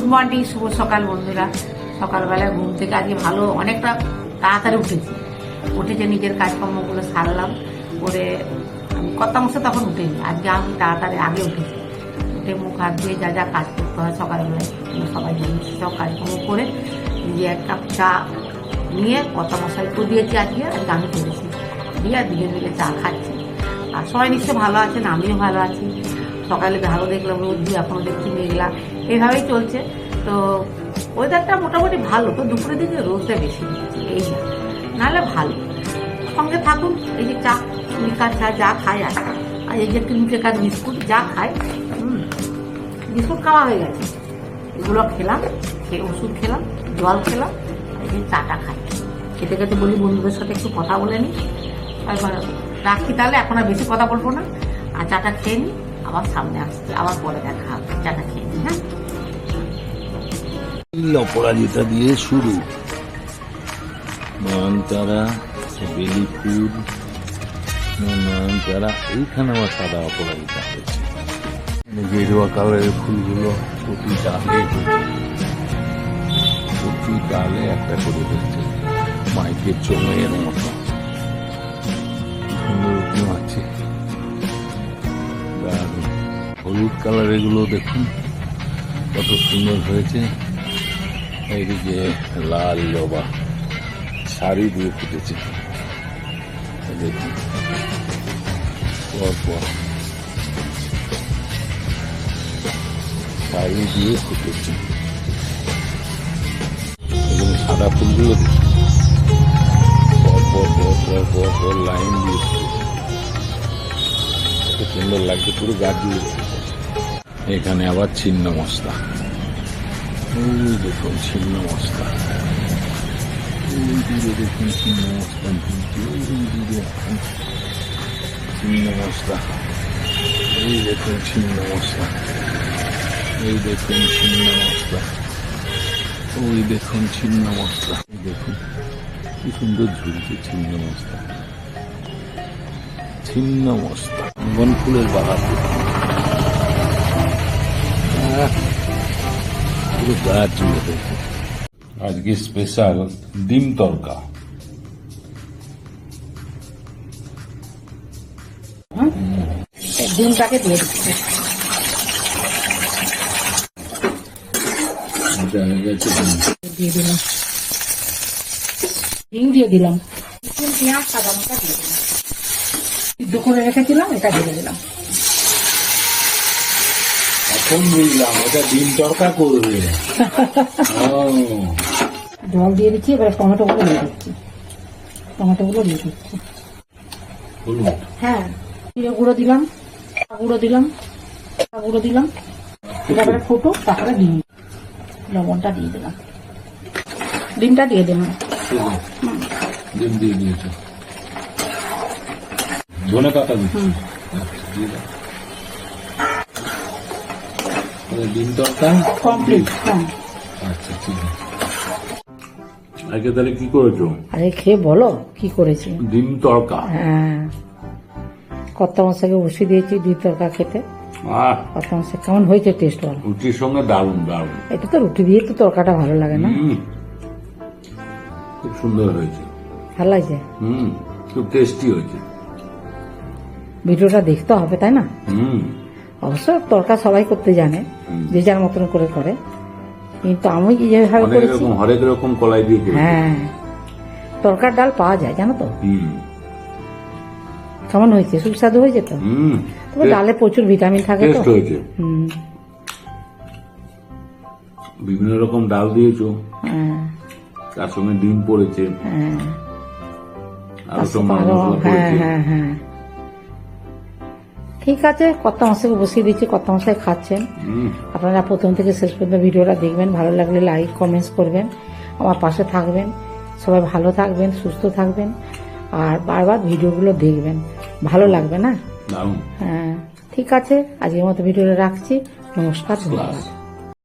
Good morning, শুভ সকাল বন্ধুরা। সকালবেলা ঘুম থেকে আজকে ভালো, অনেকটা তাড়াতাড়ি উঠেছি। উঠে যে নিজের কাজকর্মগুলো সারলাম, করে কত অংশ তখন উঠেনি, আজকে আমি তাড়াতাড়ি আগে উঠেছি। উঠে মুখ হাত দিয়ে যা যা কাজ করতে হয় সকালবেলায় সবাই জানি সব কাজকর্ম করে নিজে এক কাপ চা নিয়ে কত মশাই তো দিয়েছি আজকে আজকে আমি করেছি। দিয়ে দুজন মিলে চা খাচ্ছি। আর সবাই নিশ্চয় ভালো আছেন, আমিও ভালো আছি। সকালে ভালো দেখলাম, রোদ দিয়ে এখনও দেখছি মেঘলা। এভাবেই চলছে। তো ওয়েদারটা মোটামুটি ভালো, তো দুপুরের দিকে রোদটা বেশি। এই না নাহলে ভালো। সঙ্গে থাকুন, এই যে চা লিকার চা যা খায় আর আর এই যে ক্রিম কেকার বিস্কুট, যা খায় বিস্কুট খাওয়া হয়ে গেছে। এগুলো খেলাম, খেয়ে ওষুধ খেলাম, জল খেলাম এই যে চাটা খাই। খেতে খেতে বলি বন্ধুদের সাথে একটু কথা বলে নিই। রাখি তাহলে, এখন আর বেশি কথা বলব না। আর চাটা খেয়ে নিই। আবার সামনে আসছে, আবার পরে দেখা হবে খেয়ে হ্যাঁ অপরাজিতা দিয়ে শুরু। নয়নতারা বেলিফুল নয়নতারা এইখানে আবার সাদা অপরাজিতা হয়েছে। মানে গেরুয়া কালারের ফুলগুলো প্রতি ডালে প্রতি ডালে একটা করে হচ্ছে মাইকের চমের মতো। হলুদ কালারেরগুলো দেখুন, কত সুন্দর হয়েছে। এইদিকে লাল জবা শাড়ি দিয়ে ফুটেছে। দেখুন পর পর শাড়ি দিয়ে ফুটেছে। এখানে সাদা ফুলগুলো দেখুন লাইন দিয়ে ফুটেছে। সুন্দর লাগছে, পুরো গাছ দিয়ে। এখানে আবার ছিন্ন মস্তা। ওই দেখুন, ছিন্ন মস্তা। ওই দেখুন, ছিন্ন মস্তা ওই দিকে ছিন্ন মস্তা। এই দেখুন, ছিন্ন মস্তা। এই দেখুন, ছিন্ন মস্তা। ওই দেখুন, ছিন্ন মস্তা। দেখুন, কি সুন্দর ঝুলছে ছিন্ন মস্তা। ছিন্ন মস্তা। বন ফুলের বাগান দেখুন আহ পুরো গা চুলে হয়েছে আজকে স্পেশাল ডিম তরকা। ডিমটাকে দিয়ে দিচ্ছি। ডিম। দিয়ে দিলাম। ডিম দিয়ে দিলাম। পেঁয়াজ সাদা মশলা দিয়ে দিলাম। সিদ্ধ করে রেখেছিলাম এটা দিয়ে দিলাম। এখন বুঝলাম এটা ডিম তরকা করবে। জল দিয়ে দিচ্ছি এবার টমেটোগুলো দিয়ে দিচ্ছি। টমেটোগুলো দিয়ে দিচ্ছি। হ্যাঁ জিরে গুঁড়ো দিলাম গুঁড়ো দিলাম গুঁড়ো দিলাম তারপরে ফুটো তারপরে ডিম। লবণটা দিয়ে দিলাম। ডিমটা দিয়ে দিলাম। ডিম দিয়ে দিয়েছ। ধনে পাতা দিচ্ছি। হুম আচ্ছা, দিয়ে দাও। তাহলে ডিম তরকা কমপ্লিট হ্যাঁ। আচ্ছা ঠিক আছে। আজকে তাহলে কি করেছ? আরে খেয়ে বলো কি করেছি? ডিম তরকা? হ্যাঁ। মশাকে বসিয়ে দিয়েছি তরকা খেতে। মশা কেমন হয়েছে টেস্ট বলো? রুটির সঙ্গে দারুণ দারুণ। এটা তো রুটি দিয়ে তো তরকাটা ভালো লাগে না। খুব সুন্দর হয়েছে। ভালো লাগছে? হুম খুব টেস্টি হয়েছে। ভিডিওটা দেখতে হবে তাই না? হুম। অবশ্য তরকা সবাই করতে জানে যে যার মতন করে করে। কিন্তু আমি যেভাবে করেছি? হরেক রকম কলাই দিয়ে হ্যাঁ। তরকার ডাল পাওয়া যায় জানো তো? কেমন হয়েছে? সুস্বাদু হয়েছে তো? হুম। তবে ডালে প্রচুর ভিটামিন থাকে তো? হুম। বিভিন্ন রকম ডাল দিয়েছ। হ্যাঁ। তার সঙ্গে ডিম পড়েছে। হ্যাঁ। আরও মশলা হ্যাঁ পড়েছে। হ্যাঁ হ্যাঁ। ঠিক আছে কত মশাইকে বসিয়ে দিচ্ছি কত মশাই খাচ্ছেন। আপনারা প্রথম থেকে শেষ পর্যন্ত ভিডিওটা দেখবেন ভালো লাগলে লাইক কমেন্টস করবেন। আমার পাশে থাকবেন সবাই ভালো থাকবেন সুস্থ থাকবেন আর বারবার ভিডিওগুলো দেখবেন। ভালো লাগবে না? হ্যাঁ ঠিক আছে আজকের মতো ভিডিওটা রাখছি নমস্কার ধন্যবাদ।